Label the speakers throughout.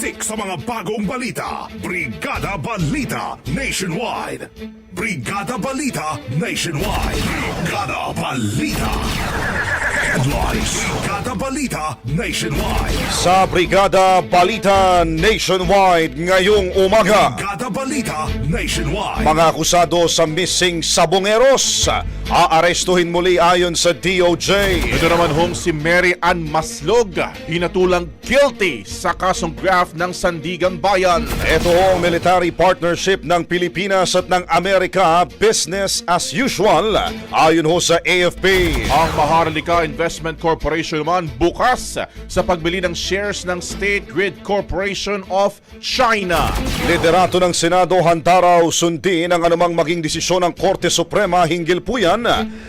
Speaker 1: Siksik sa mga bagong balita. Brigada Balita Nationwide. Brigada Balita Nationwide. Brigada Balita. Headlines. Brigada Balita Nationwide.
Speaker 2: Sa Brigada Balita Nationwide ngayong umaga.
Speaker 1: Brigada Balita Nationwide.
Speaker 2: Mga akusado sa missing sabongeros, aarestuhin muli ayon sa DOJ.
Speaker 3: Ito naman hong si Mary Ann Maslog, hinatulang guilty sa kasong graft ng Sandigan Bayan.
Speaker 2: Ito ang military partnership ng Pilipinas at ng Amerika, business as usual, ayon ho sa AFP.
Speaker 3: Ang Maharlika Investment Corporation naman bukas sa pagbili ng shares ng State Grid Corporation of China.
Speaker 2: Liderato ng Senado handa raw sundin ang anumang maging desisyon ng Korte Suprema hinggil po yan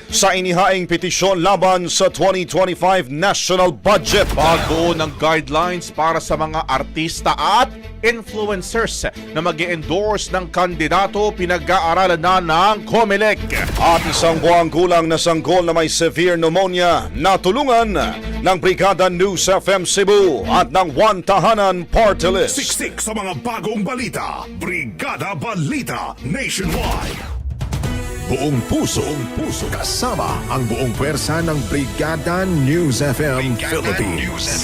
Speaker 2: sa inihaing petisyon laban sa 2025 national budget.
Speaker 3: Pagbuo ng guidelines para sa mga artista at influencers na mag endorse ng kandidato pinag-aaralan na ng COMELEC.
Speaker 2: At isang buwang gulang na sanggol na may severe pneumonia natulungan ng Brigada News FM Cebu at ng One Tahanan Party List.
Speaker 1: Siksik sa mga bagong balita. Brigada Balita Nationwide.
Speaker 4: Buong puso, buong puso kasama ang buong pwersa ng Brigada News FM Philippines.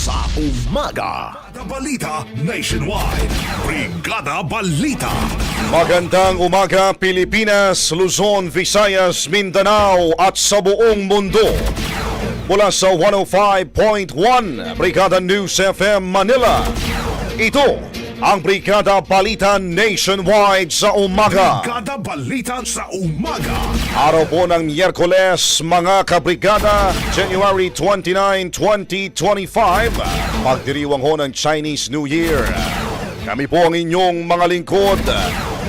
Speaker 4: sa umaga.
Speaker 1: Brigada Balita Nationwide. Brigada Balita.
Speaker 2: Magandang umaga Pilipinas, Luzon, Visayas, Mindanao at sa buong mundo. Mula sa 105.1 Brigada News FM Manila. Ito ang Brigada Balita Nationwide sa umaga.
Speaker 1: Brigada Balita sa umaga.
Speaker 2: Araw po ng Miyerkules, mga kabrigada, January 29, 2025, pagdiriwang ho ng Chinese New Year. Kami po ang inyong mga lingkod.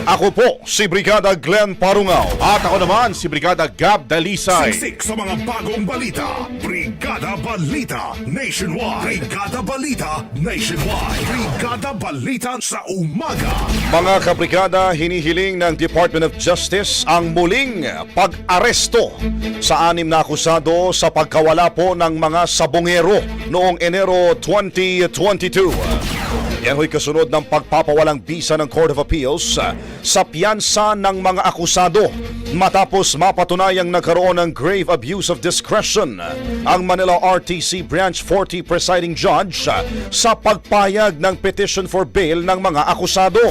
Speaker 2: Ako po si Brigada Glenn Parungaw.
Speaker 3: At ako naman si Brigada Gab Dalisay.
Speaker 1: Siksik sa mga bagong balita. Brigada Balita Nationwide. Brigada Balita Nationwide. Brigada Balita sa umaga.
Speaker 2: Mga kabrigada, hinihiling ng Department of Justice ang muling pag-aresto sa anim na akusado sa pagkawala po ng mga sabongero noong Enero 2022. Yan ho'y kasunod ng pagpapawalang bisa ng Court of Appeals sa piyansa ng mga akusado matapos mapatunayang nagkaroon ng grave abuse of discretion ang Manila RTC Branch 40 presiding judge sa pagpayag ng petition for bail ng mga akusado.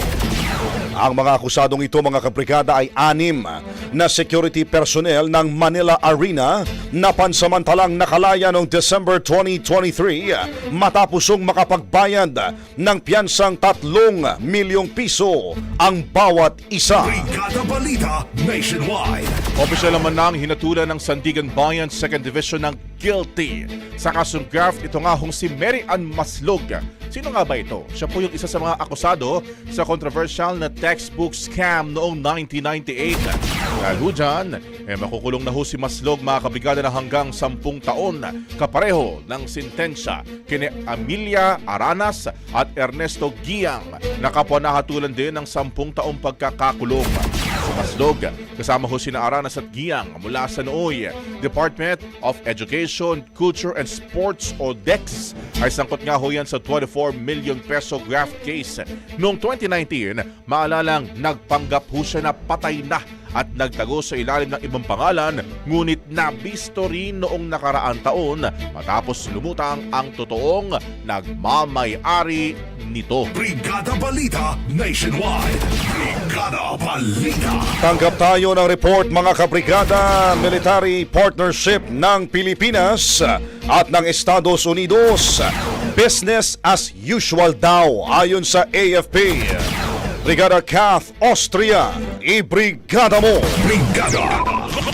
Speaker 2: Ang mga akusadong ito mga kabrigada ay anim na security personnel ng Manila Arena na pansamantalang nakalaya noong December 2023 matapusong makapagbayad ng piyansang tatlong milyong piso ang bawat isa.
Speaker 1: Brigada Balita Nationwide.
Speaker 3: Opisyal naman nang hinatulan ng Sandigan Bayan 2nd Division ng guilty sa kasong graft ito nga hong si Mary Ann Maslog. Sino nga ba ito? Siya po yung isa sa mga akusado sa controversial na textbook scam noong 1998. Dahil ho eh, makukulong na ho si Maslog mga kabigada na hanggang 10 taon kapareho ng sintensya kini Amelia Aranas at Ernesto Giang na kapwa nahatulan din ng 10 taong pagkakakulong. Si Maslog, kasama ho sina Aranas at Giang mula sa nooy Department of Education, Culture and Sports o DEX ay sangkot nga ho yan sa 24 million peso graft case. Noong 2019, maalalang nagpanggap ho siya na patay na at nagtago sa ilalim ng ibang pangalan ngunit nabisto rin noong nakaraan taon matapos lumutang ang totoong nagmamay-ari nito.
Speaker 1: Brigada Balita Nationwide. Brigada Balita.
Speaker 2: Tanggap tayo ng report mga kabrigada military partnership ng Pilipinas at ng Estados Unidos. Business as usual daw ayon sa AFP. Brigada Kath Austria, ibrigada mo!
Speaker 1: Brigada.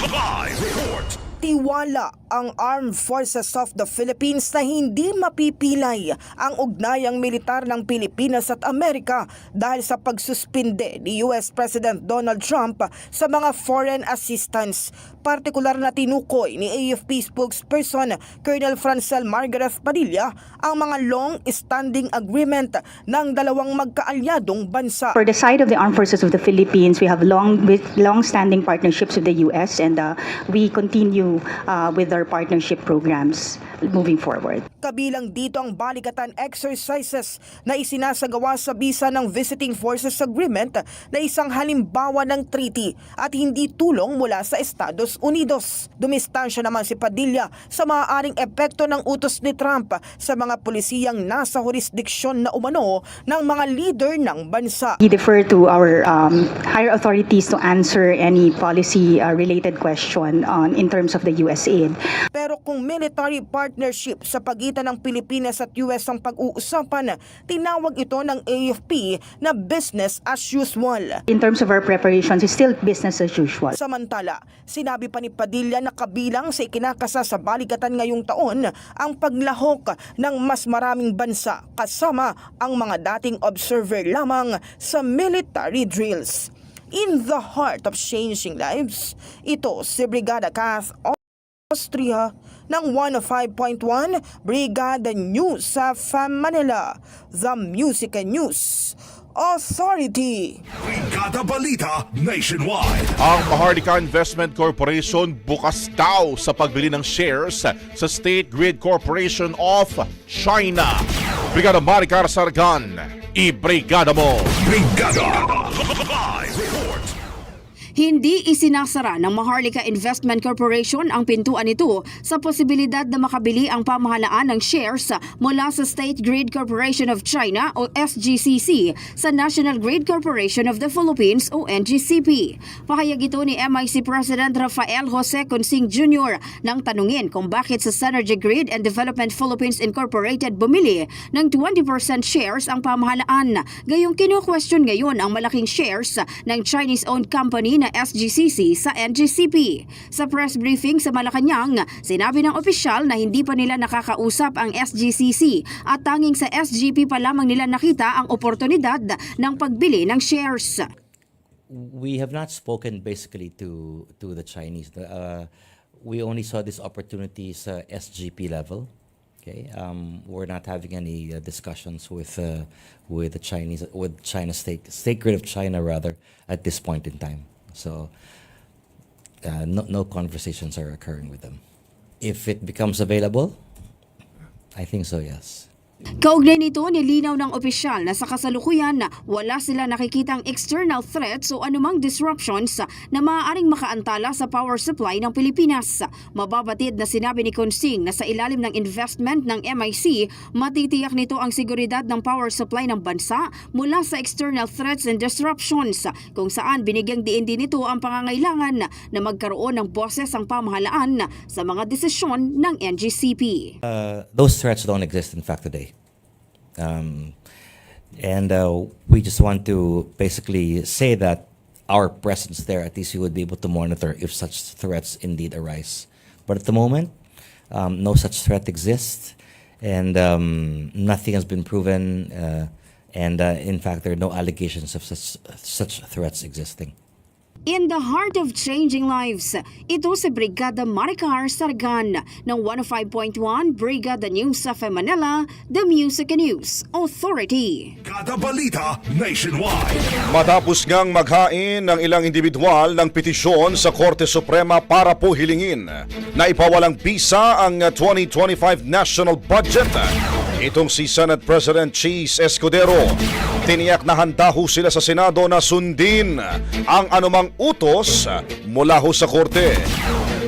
Speaker 1: Live report.
Speaker 5: Tiwala ang Armed Forces of the Philippines na hindi mapipilay ang ugnayang militar ng Pilipinas at Amerika dahil sa pagsuspinde ni US President Donald Trump sa mga foreign assistance. Partikular na tinukoy ni AFP spokesperson Colonel Francel Margaret Padilla ang mga long-standing agreement ng dalawang magkaalyadong bansa.
Speaker 6: For the side of the Armed Forces of the Philippines, we have long, long-standing partnerships with the U.S. and uh, we continue uh, with our partnership programs moving forward.
Speaker 5: Kabilang dito ang balikatan exercises na isinasagawa sa bisa ng Visiting Forces Agreement na isang halimbawa ng treaty at hindi tulong mula sa Estados Unidos. Dumistansya naman si Padilla sa maaaring epekto ng utos ni Trump sa mga pulisiyang nasa jurisdiksyon na umano ng mga leader ng bansa.
Speaker 6: We defer to our um, higher authorities to answer any policy-related question on, in terms of the U.S. aid.
Speaker 5: Pero kung military partnership sa pagitan ng Pilipinas at US ang pag-uusapan, tinawag ito ng AFP na business as usual.
Speaker 6: In terms of our preparations, it's still business as usual.
Speaker 5: Samantala, sinabi pa ni Padilla na kabilang sa ikinakasa sa balikatan ngayong taon ang paglahok ng mas maraming bansa kasama ang mga dating observer lamang sa military drills. In the heart of changing lives, ito si Brigada Kath Austria ng 105.1 Brigada News sa FAM Manila, The Music and News Authority.
Speaker 1: Brigada Balita Nationwide.
Speaker 3: Ang Maharlika Investment Corporation bukas daw sa pagbili ng shares sa State Grid Corporation of China. Brigada Maricar Sargan, i-brigada mo!
Speaker 1: Brigada.
Speaker 7: Hindi isinasara ng Maharlika Investment Corporation ang pintuan nito sa posibilidad na makabili ang pamahalaan ng shares mula sa State Grid Corporation of China o SGCC sa National Grid Corporation of the Philippines o NGCP. Pahayag ito ni MIC President Rafael Jose Consing Jr. nang tanungin kung bakit sa Synergy Grid and Development Philippines Incorporated bumili ng 20% shares ang pamahalaan. Gayong kino-question ngayon ang malaking shares ng Chinese-owned company na SGCC sa NGCP. Sa press briefing sa Malacanang, sinabi ng opisyal na hindi pa nila nakakausap ang SGCC at tanging sa SGP pa lamang nila nakita ang oportunidad ng pagbili ng shares.
Speaker 8: we have not spoken basically to to the Chinese. Uh, we only saw this opportunity sa SGP level. Okay, um, we're not having any uh, discussions with uh, with the Chinese with China state state grid of China rather at this point in time. So uh, no no conversations are occurring with them. If it becomes available, I think so. Yes.
Speaker 7: Kaugnay nito, nilinaw ng opisyal na sa kasalukuyan na wala sila nakikitang external threats o anumang disruptions na maaaring makaantala sa power supply ng Pilipinas. Mababatid na sinabi ni Consing na sa ilalim ng investment ng MIC, matitiyak nito ang seguridad ng power supply ng bansa mula sa external threats and disruptions kung saan binigyang diin din ito ang pangangailangan na magkaroon ng boses ang pamahalaan sa mga desisyon ng NGCP.
Speaker 8: Uh, those threats don't exist, in fact, today. Um, and uh, we just want to basically say that our presence there, at least we would be able to monitor if such threats indeed arise. But at the moment, um, no such threat exists, and um, nothing has been proven. Uh, and uh, in fact, there are no allegations of such such threats existing.
Speaker 7: In the heart of changing lives, ito si Brigada Maricar Sargan ng 105.1 Brigada News sa Manila, The Music and News Authority.
Speaker 1: Kada balita nationwide.
Speaker 2: Matapos ngang maghain ng ilang individual ng petisyon sa Korte Suprema para po hilingin na ipawalang bisa ang 2025 national budget. Itong si Senate President Cheese Escudero, tiniyak na handa ho sila sa Senado na sundin ang anumang utos mula ho sa Korte.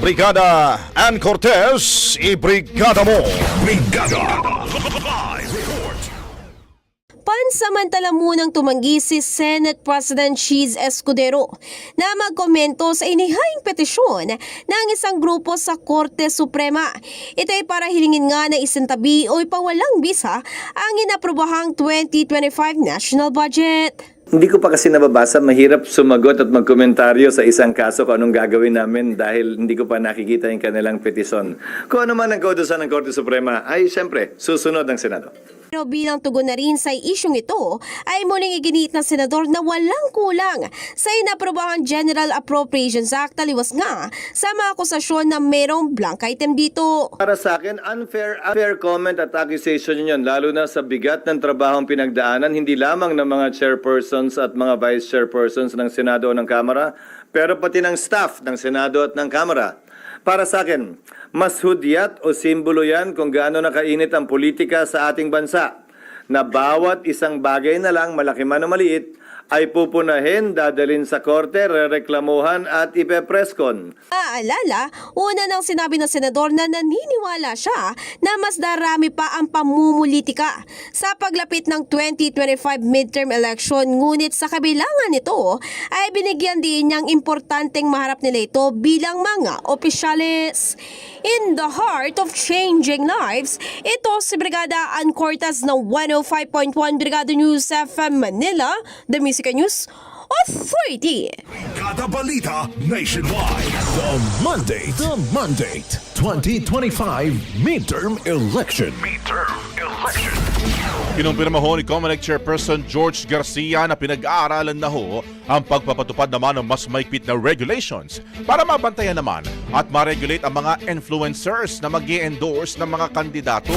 Speaker 2: Brigada Ann Cortez, ibrigada mo!
Speaker 1: Brigada.
Speaker 9: Pansamantala munang tumanggi si Senate President Cheese Escudero na magkomento sa inihaying petisyon ng isang grupo sa Korte Suprema. Ito ay para hilingin nga na isintabi o ipawalang bisa ang inaprobahang 2025 national budget.
Speaker 10: Hindi ko pa kasi nababasa, mahirap sumagot at magkomentaryo sa isang kaso kung anong gagawin namin dahil hindi ko pa nakikita yung kanilang petisyon. Kung ano man ang kautosan ng Korte Suprema, ay siyempre, susunod ang Senado.
Speaker 9: Pero bilang tugon na rin sa isyong ito, ay muling iginit ng senador na walang kulang sa inaprobahang General Appropriations Act taliwas nga sa mga akusasyon na merong blank item dito.
Speaker 10: Para sa akin, unfair, unfair comment at accusation yun, lalo na sa bigat ng trabahong pinagdaanan, hindi lamang ng mga chairpersons at mga vice chairpersons ng Senado o ng Kamara, pero pati ng staff ng Senado at ng Kamara. Para sa akin, mas hudyat o simbolo yan kung gaano nakainit ang politika sa ating bansa na bawat isang bagay na lang, malaki man o maliit, ay pupunahin, dadalin sa korte, rereklamuhan at ipepreskon.
Speaker 9: Aalala, una nang sinabi ng senador na naniniwala siya na mas darami pa ang pamumulitika sa paglapit ng 2025 midterm election ngunit sa kabilangan nito ay binigyan din niyang importanteng maharap nila ito bilang mga opisyalis. In the heart of changing lives, ito si Brigada Ann Cortez ng 105.1 Brigada News FM Manila, The Music and News Authority.
Speaker 1: Kada balita nationwide.
Speaker 4: The Monday, the Monday, 2025 midterm election.
Speaker 1: Midterm election.
Speaker 3: Kinumpirma ho ni Comelec Chairperson George Garcia na pinag-aaralan na ho ang pagpapatupad naman ng mas maigpit na regulations para mabantayan naman at ma-regulate ang mga influencers na mag endorse ng mga kandidato.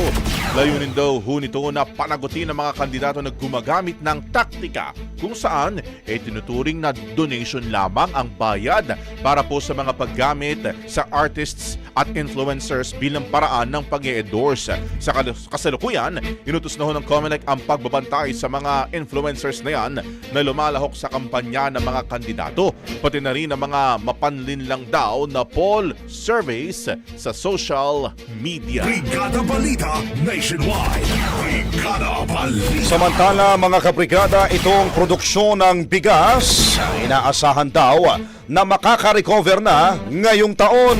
Speaker 3: Layunin daw ho nito na panagutin ang mga kandidato na gumagamit ng taktika kung saan e tinuturing na donation lamang ang bayad para po sa mga paggamit sa artists at influencers bilang paraan ng pag endorse Sa kasalukuyan, inutos na ho ng Comelec ang pagbabantay sa mga influencers na yan na lumalahok sa kampanya ng mga kandidato. Pati na rin ang mga mapanlinlang daw na poll surveys sa social media.
Speaker 1: Brigada Balita Nationwide. Brigada Balita.
Speaker 2: Samantala mga kabrigada, itong produksyon ng bigas, inaasahan daw na makaka-recover na ngayong taon.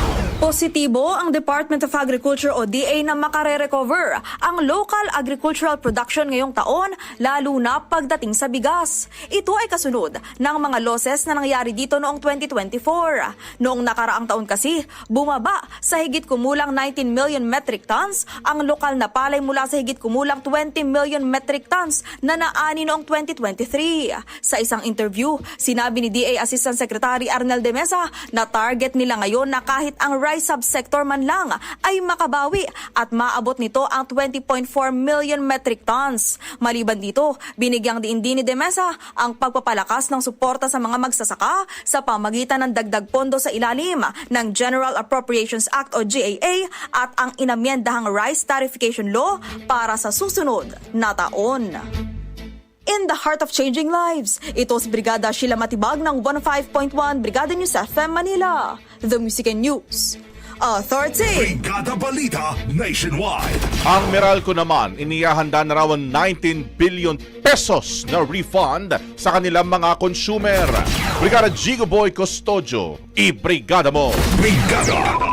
Speaker 11: Positibo ang Department of Agriculture o DA na makare-recover ang local agricultural production ngayong taon, lalo na pagdating sa bigas. Ito ay kasunod ng mga losses na nangyari dito noong 2024. Noong nakaraang taon kasi, bumaba sa higit kumulang 19 million metric tons ang lokal na palay mula sa higit kumulang 20 million metric tons na naani noong 2023. Sa isang interview, sinabi ni DA Assistant Secretary Arnel de Mesa na target nila ngayon na kahit ang rice subsector man lang ay makabawi at maabot nito ang 20.4 million metric tons. Maliban dito, binigyang diin din ni Demesa ang pagpapalakas ng suporta sa mga magsasaka sa pamagitan ng dagdag pondo sa ilalim ng General Appropriations Act o GAA at ang inamyendahang rice tarification law para sa susunod na taon. In the heart of changing lives, ito si Brigada Sheila Matibag ng 15.1 Brigada News FM Manila. The Music and News Authority.
Speaker 1: Brigada Balita Nationwide.
Speaker 3: Ang Meralco naman, iniyahanda na raw ang 19 billion pesos na refund sa kanilang mga consumer. Brigada Gigo Boy Custodio, i-brigada mo!
Speaker 1: Brigada.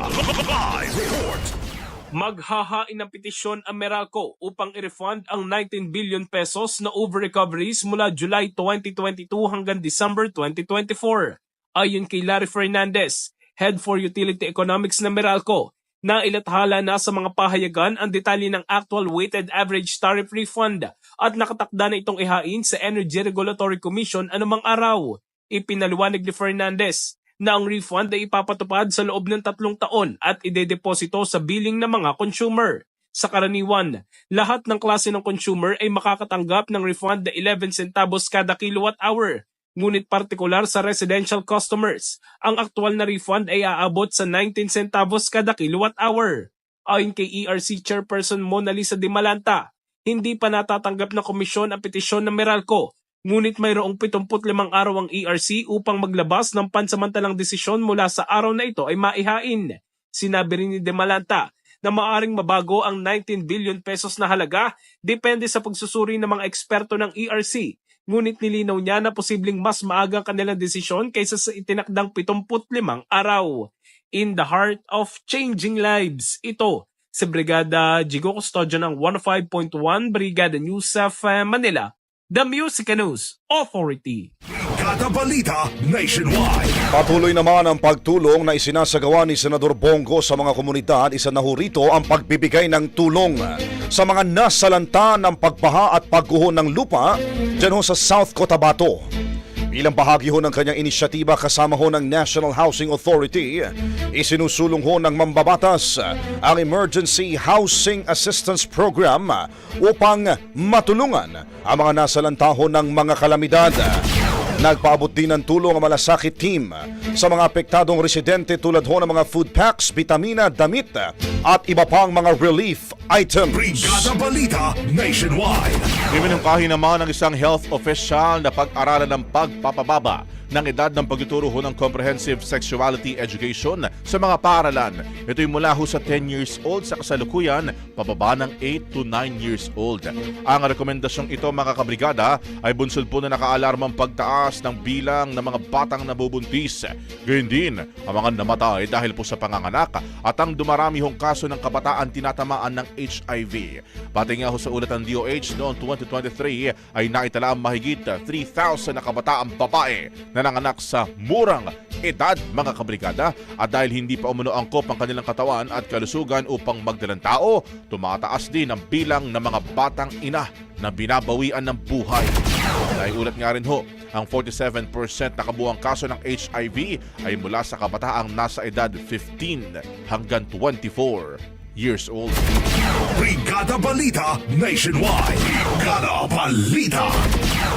Speaker 12: Maghahain ng petisyon ang Meralco upang i-refund ang 19 billion pesos na over-recoveries mula July 2022 hanggang December 2024. Ayon kay Larry Fernandez, Head for Utility Economics ng Meralco, na ilathala na sa mga pahayagan ang detalye ng actual weighted average tariff refund at nakatakda na itong ihain sa Energy Regulatory Commission anumang araw. Ipinaliwanag ni Fernandez na refund ay ipapatupad sa loob ng tatlong taon at idedeposito sa billing ng mga consumer. Sa karaniwan, lahat ng klase ng consumer ay makakatanggap ng refund na 11 centavos kada kilowatt hour. Ngunit partikular sa residential customers, ang aktual na refund ay aabot sa 19 centavos kada kilowatt hour. Ayon kay ERC Chairperson Mona Lisa de Malanta, hindi pa natatanggap ng komisyon ang petisyon ng Meralco Ngunit mayroong 75 araw ang ERC upang maglabas ng pansamantalang desisyon mula sa araw na ito ay maihain. Sinabi rin ni De Malanta na maaring mabago ang 19 billion pesos na halaga depende sa pagsusuri ng mga eksperto ng ERC. Ngunit nilinaw niya na posibleng mas maagang kanilang desisyon kaysa sa itinakdang 75 araw. In the heart of changing lives, ito si Brigada Jigo Custodio ng 105.1 Brigada News of Manila, The Music News Authority.
Speaker 1: Brigada Balita Nationwide.
Speaker 2: Patuloy naman ang pagtulong na isinasagawa ni Senador Bongo sa mga komunidad. Isa na ho rito ang pagbibigay ng tulong sa mga nasalanta ng pagbaha at pagguho ng lupa dyan ho sa South Cotabato. Bilang bahagi ho ng kanyang inisyatiba kasama ho ng National Housing Authority, isinusulong ho ng mambabatas ang Emergency Housing Assistance Program upang matulungan ang mga nasalanta ho ng mga kalamidad. Nagpaabot din ng tulong ang malasakit team sa mga apektadong residente tulad ho ng mga food packs, vitamina, damit at iba pang mga relief items.
Speaker 1: Brigada Balita Nationwide.
Speaker 3: Iminungkahi naman ng isang health official na pag-aralan ng pagpapababa ng edad ng pagtuturo ho ng comprehensive sexuality education sa mga paaralan. Ito'y mula ho sa 10 years old sa kasalukuyan, pababa ng 8 to 9 years old. Ang rekomendasyong ito mga kabrigada ay bunsod po na nakaalarmang pagtaas ng bilang ng mga batang nabubuntis. Gayun din ang mga namatay dahil po sa panganganak at ang dumarami hong kaso ng kabataan tinatamaan ng HIV. Pati nga ho sa ulat ng DOH noong 2023 ay naitala ang mahigit 3,000 na kabataang babae na nanganak sa murang edad mga kabrigada at dahil hindi pa umuno angkop ang kanilang katawan at kalusugan upang magdalang tao, tumataas din ang bilang ng mga batang ina na binabawian ng buhay. Dahil ulat nga rin ho, ang 47% na kabuang kaso ng HIV ay mula sa kabataang nasa edad 15 hanggang 24 years old.
Speaker 1: Brigada Balita Nationwide. Brigada Balita.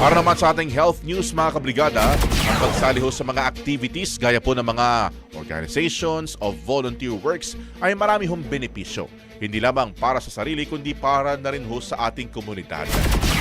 Speaker 3: Para naman sa ating health news mga kabrigada, ang pagsali ho sa mga activities gaya po ng mga organizations of volunteer works ay marami hong benepisyo. Hindi lamang para sa sarili kundi para na rin ho sa ating komunidad.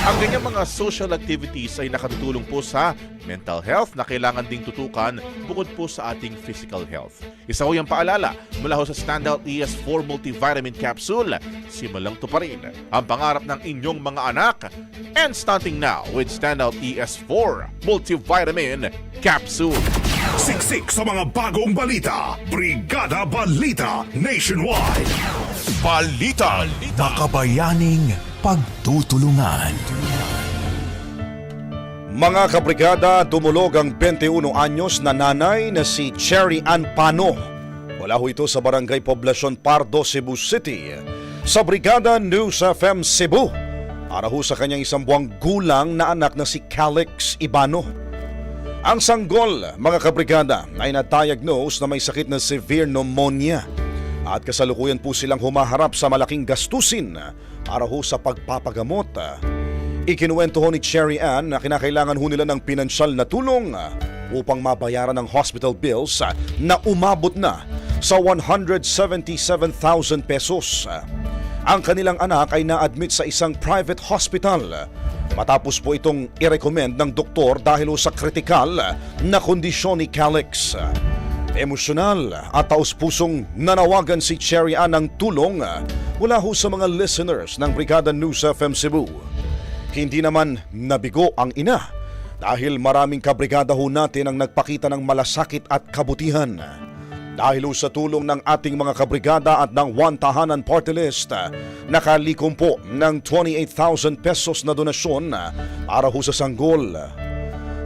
Speaker 3: Ang ganyang mga social activities ay nakatutulong po sa mental health na kailangan ding tutukan bukod po sa ating physical health. Isa ho yung paalala mula ho sa Standout ES4 Multivitamin Capsule, simulang to pa rin ang pangarap ng inyong mga anak. And starting now with Standout ES4 Multivitamin Capsule.
Speaker 1: Siksik sa mga bagong balita. Brigada Balita Nationwide. Balita. Makabayaning pagtutulungan.
Speaker 2: Mga kabrigada, dumulog ang 21 anyos na nanay na si Cherry Ann Pano. Wala ho ito sa Barangay Poblacion Pardo, Cebu City. Sa Brigada News FM Cebu. Para ho sa kanyang isang buwang gulang na anak na si Calix Ibano. Ang sanggol, mga kabrigada, ay na-diagnose na may sakit na severe pneumonia. At kasalukuyan po silang humaharap sa malaking gastusin para ho sa pagpapagamot. Ikinuwento ho ni Cherry Ann na kinakailangan ho nila ng pinansyal na tulong upang mabayaran ang hospital bills na umabot na sa 177,000 pesos. Ang kanilang anak ay na-admit sa isang private hospital matapos po itong i-recommend ng doktor dahil sa kritikal na kondisyon ni Calix. Emosyonal at taus-pusong nanawagan si Cherry Ann ng tulong mula ho sa mga listeners ng Brigada News FM Cebu. Hindi naman nabigo ang ina dahil maraming kabrigada ho natin ang nagpakita ng malasakit at kabutihan. Dahil sa tulong ng ating mga kabrigada at ng One Tahanan Party List, nakalikom po ng 28,000 pesos na donasyon para ho sa sanggol.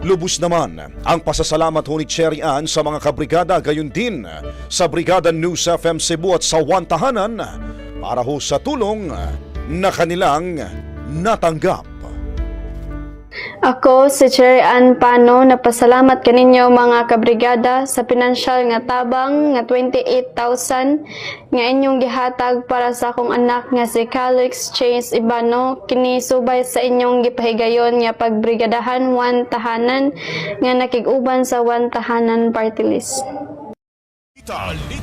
Speaker 2: Lubos naman ang pasasalamat ho ni Cherry Ann sa mga kabrigada gayon din sa Brigada News FM Cebu at sa One Tahanan para ho sa tulong na kanilang natanggap.
Speaker 13: Ako, si Cherry Ann Pano, napasalamat kaninyo mga kabrigada sa pinansyal nga tabang nga 28,000 nga inyong gihatag para sa akong anak nga si Calix Chase Ibano kini subay sa inyong gipahigayon nga pagbrigadahan one tahanan nga nakig-uban sa one tahanan party list.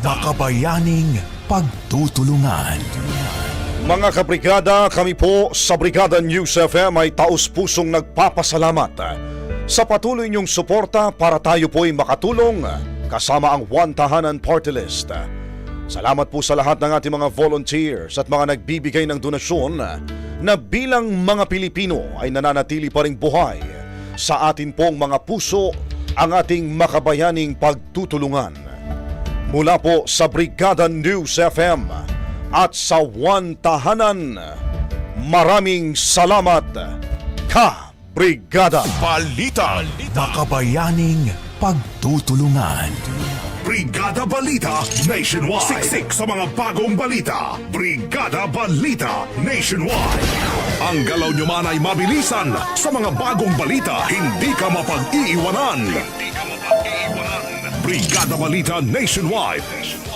Speaker 1: Makabayaning pagtutulungan.
Speaker 2: Mga kabrigada, kami po sa Brigada News FM ay taus-pusong nagpapasalamat sa patuloy niyong suporta para tayo po'y makatulong kasama ang One Tahanan Party List. Salamat po sa lahat ng ating mga volunteers at mga nagbibigay ng donasyon na bilang mga Pilipino ay nananatili pa rin buhay sa atin pong mga puso ang ating makabayaning pagtutulungan. Mula po sa Brigada News FM at sa One maraming salamat, ka Brigada!
Speaker 1: Balita. Makabayaning pagtutulungan. Brigada Balita Nationwide. Siksik sa mga bagong balita. Brigada Balita Nationwide. Ang galaw nyo man ay mabilisan sa mga bagong balita. Hindi ka mapag-iiwanan. Hindi ka mapag-iiwanan. Brigada Balita Nationwide.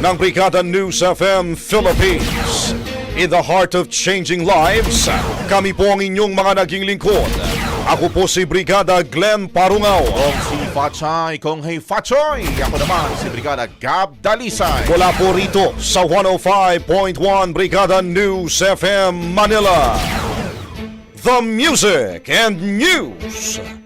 Speaker 2: ng Brigada News FM Philippines. In the heart of changing lives, kami po ang inyong mga naging lingkod. Ako po si Brigada Glenn Parungaw.
Speaker 3: Kung si Fachay, kung hey Fachoy, ako naman si Brigada Gab Dalisay.
Speaker 2: Mula po rito sa 105.1 Brigada News FM Manila. The Music and News